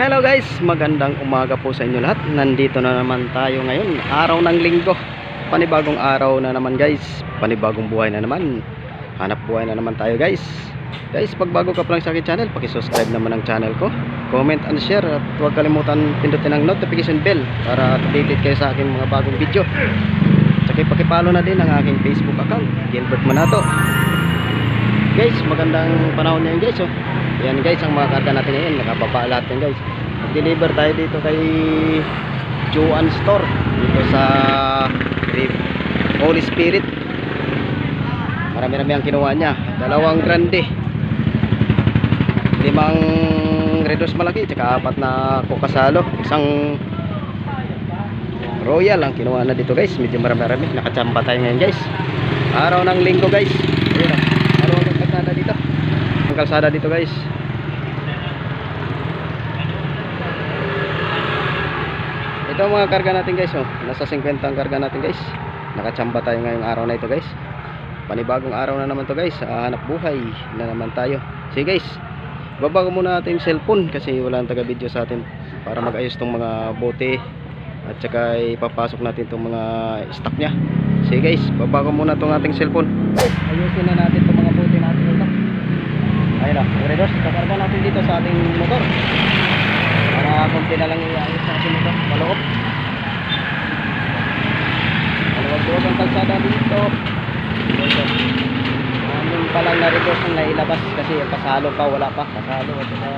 Hello guys, magandang umaga po sa inyo lahat. Nandito na naman tayo ngayon, araw ng linggo. Panibagong araw na naman guys. Panibagong buhay na naman. Hanap buhay na naman tayo guys. Guys, pag bago ka pa lang sa akin channel, paki-subscribe naman ang channel ko. Comment and share at huwag kalimutan pindutin ang notification bell para updated kayo sa aking mga bagong video. Tsaka pakipalo na din ang aking Facebook account, Gilbert Manato. Guys, magandang panahon ngayon guys oh. Yan guys, ang mga karga natin ngayon, nakababa lahat yan guys. Nag-deliver tayo dito kay Juan Store dito sa Holy Spirit. Marami-rami ang kinuha niya. Dalawang grande. Limang redos malaki, tsaka apat na kokasalo. Isang royal ang kinuha na dito guys. Medyo marami-rami. Nakachamba tayo ngayon guys. Araw ng linggo guys. Ayun oh. Araw ng kalsada dito. Ang kalsada dito guys. Ito ang mga karga natin guys oh. Nasa 50 ang karga natin guys. Nakachamba tayo ngayong araw na ito guys. Panibagong araw na naman to guys. Hanap buhay na naman tayo. Sige guys. Baba ko muna natin cellphone kasi wala nang taga video sa atin para mag-ayos tong mga bote at saka ipapasok natin tong mga stock niya. Sige guys, baba ko muna tong ating cellphone. Ayusin na natin tong mga bote natin ito. Redos, kakarga natin dito sa ating motor. Para konti na lang iayos natin ito, maloob. Maluwag-luwag ang kalsada dito. Dito. Ano pa lang na redos ang nailabas kasi pasalo pa, wala pa. Pasalo at saka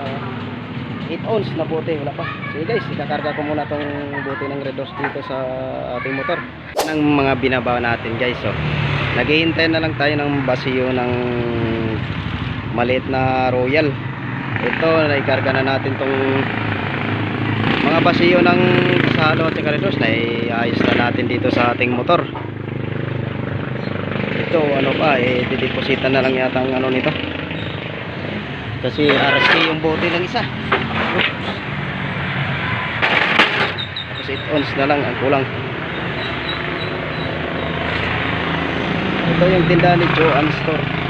8 ounce na bote, wala pa. Sige guys, ikakarga ko muna tong bote ng redos dito sa ating motor. Ng mga binaba natin guys, oh. Naghihintay na lang tayo ng basiyo ng maliit na royal. Ito, naikarga na natin tong mga basiyo ng kasalo at saka redos na iayos na natin dito sa ating motor. Ito, ano pa, eh, didepositan na lang yata ang ano nito. Kasi RSK yung bote ng isa. Tapos 8 ounce na lang ang kulang. Ito yung tindahan ni Joanne Store.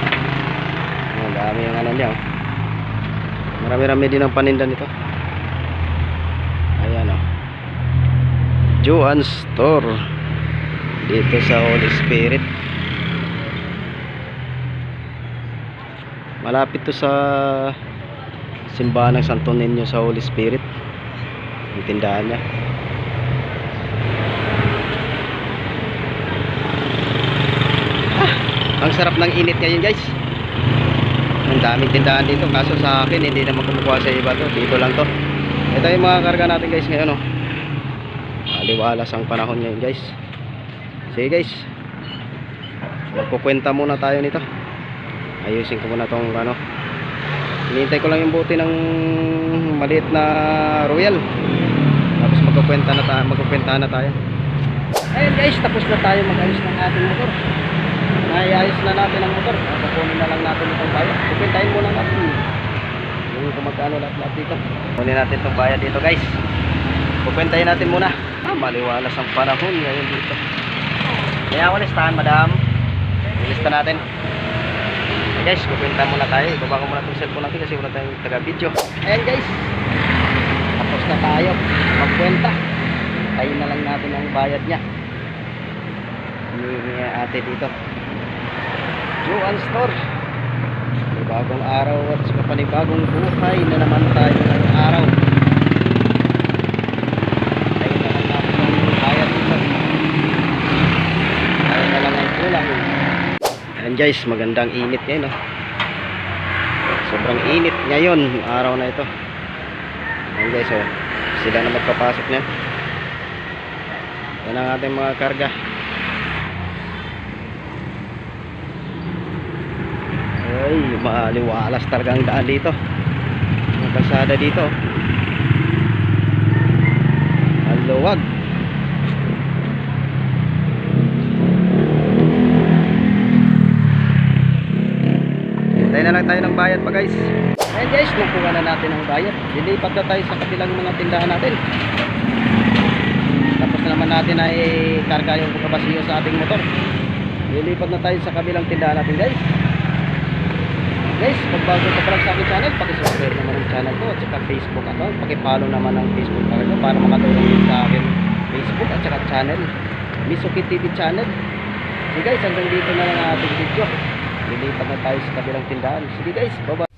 Ang dami yung ano niya. oh. Marami-rami din ang paninda nito. Ayan o. Oh. Joanne Store. Dito sa Holy Spirit. Malapit to sa simbahan ng Santo Niño sa Holy Spirit. Yung tindahan niya. Ah, ang sarap ng init ngayon guys. Daming tindahan dito. Kaso sa akin, hindi naman kumukuha sa iba to. Dito lang to. Ito yung mga karga natin guys ngayon. Oh. Aliwalas ang panahon ngayon guys. Sige guys. Magkukwenta muna tayo nito. Ayusin ko muna tong ano. Hinihintay ko lang yung buti ng maliit na royal. Tapos magkukwenta na tayo, magkukwenta na tayo. Ayun guys, tapos na tayo mag-ayos ng ating motor. Naiayos na natin ang motor. Kukunin na lang natin itong bayad. Kukwentahin muna natin. Yung kung magkano lahat-lahat dito. Kunin natin itong bayad dito guys. Kukwentahin natin muna. Ah, maliwalas ang panahon ngayon dito. Kaya ako listahan madam. Ilista natin. Guys, kukwenta muna tayo. Ibaba ko muna itong cellphone natin kasi wala tayong taga-video. Ayan guys. Tapos na tayo. Magkwenta. Tayo na lang natin ang bayad niya. Ni ate dito. Joan Store. Bagong araw at saka panibagong buhay na naman tayo ngayong araw. Tayo na lang natin ang bayad dito. Tayo na lang ang kulang. Ayan guys, magandang init ngayon. Oh. Sobrang init ngayon, araw na ito. Ayan guys, oh. sila na magpapasok niyan. Yan ang ating mga karga. Ay, maliwalas talaga ang daan dito. Ang kalsada dito. Maluwag. Hintayin na lang tayo ng bayad pa guys. Ayan guys, nakuha na natin ang bayad. Lilipat na tayo sa kabilang mga tindahan natin. Tapos na naman natin ay karga yung kabasiyo sa ating motor. Lilipat na tayo sa kabilang tindahan natin guys. Guys, pag bago ka pa lang sa aking channel, pakisubscribe naman ang channel ko at saka naka-Facebook account, paki-follow naman ang Facebook account para makatulong din sa akin Facebook at saka channel. Misuki TV channel. Sige guys, hanggang dito na lang ang ating video. Lilipat na tayo sa kabilang tindahan. Sige guys, bye-bye.